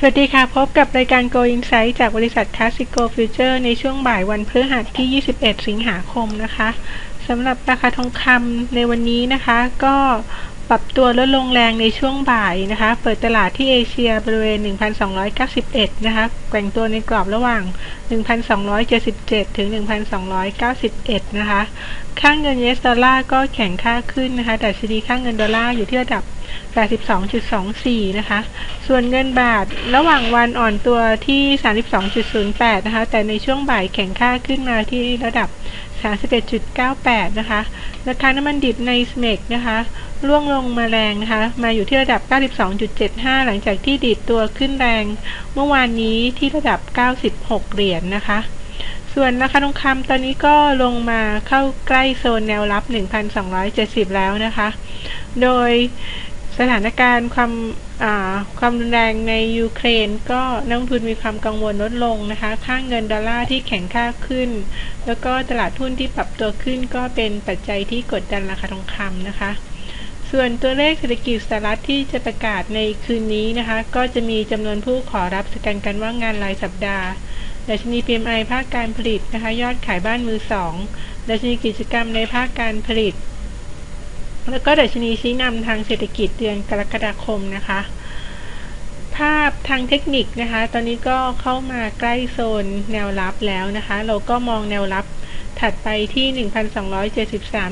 สวัสดีค่ะ พบกับรายการ Go Insight จากบริษัท Classico Future ในช่วงบ่ายวันพฤหัสที่ 21 สิงหาคมนะคะสำหรับราคาทองคำในวันนี้นะคะ ก็ ปรับตัวลดลงแรงในช่วงบ่ายนะคะ เปิดตลาดที่เอเชียบริเวณ 1,291 นะคะ แกว่งตัวในกรอบระหว่าง 1,277 ถึง 1,291 นะคะ ค่างเงินเยสดอลลาร์ก็แข็งค่าขึ้นนะคะ แต่ชนีค่างเงินดอลลาร์อยู่ที่ระดับ 82.24 นะคะ ส่วนเงินบาทระหว่างวันอ่อนตัวที่ 32.08 นะคะ แต่ในช่วงบ่ายแข็งค่าขึ้นมาที่ระดับ 31.98 นะคะ ราคาน้ำมันดิบในสเมกนะคะร่วงลงมาแรงนะคะ มาอยู่ที่ระดับ 92.75 หลังจากที่ดีดตัวขึ้นแรง เมื่อวานนี้ที่ระดับ 96 เหรียญนนะคะ ส่วนราคาทองคำตอนนี้ก็ลงมาเข้าใกล้โซนแนวรับ 1,270 แล้วนะคะ โดย สถานการณ์ความความรุนแรงในยูเครน ก็นักลงทุนมีความกังวลลดลงนะคะ ค่างเงินดอลลาร์ที่แข็งค่าขึ้น แล้วก็ตลาดหุ้นที่ปรับตัวขึ้น ก็เป็นปัจจัยที่กดดันราคาทองคำนะคะ ส่วนตัวเลขเศรษฐกิจสหรัฐที่จะประกาศในคืนนี้นะคะ ก็จะมีจำนวนผู้ขอรับสกันการว่างงานรายสัปดาห์ดัชนี PMI ภาคการผลิตนะคะ ยอดขายบ้านมือสองดัชนีกิจกรรมในภาคการผลิต แล้วก็ดัชนีชี้นำทางเศรษฐกิจเดือนกรกฎาคมนะคะ ภาพทางเทคนิคนะคะ ตอนนี้ก็เข้ามาใกล้โซนแนวรับแล้วนะคะ เราก็มองแนวรับถัดไปที่ 1,273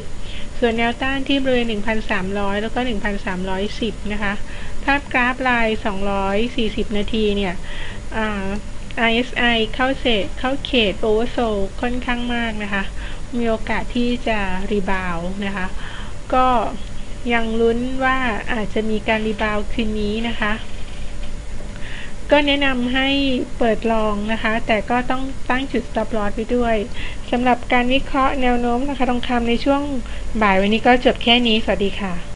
1,260 ส่วนแนวต้านที่บริเวณ 1,300 แล้วก็ 1,310 นะคะ ภาพกราฟลาย 240 นาทีเนี่ย RSI เข้าเศษเข้าเขตโอเวอร์โซค่อนข้างมากนะคะ มีโอกาสที่จะรีบาวนะคะ ก็ยังลุ้นว่าอาจจะมีการรีบาวคืนนี้นะคะ ก็แนะนำให้เปิดลองนะคะ แต่ก็ต้องตั้งจุด stop loss ไปด้วยสำหรับการวิเคราะห์แนวโน้มราคาทองคำในช่วงบ่ายวันนี้ก็จบแค่นี้ สวัสดีค่ะ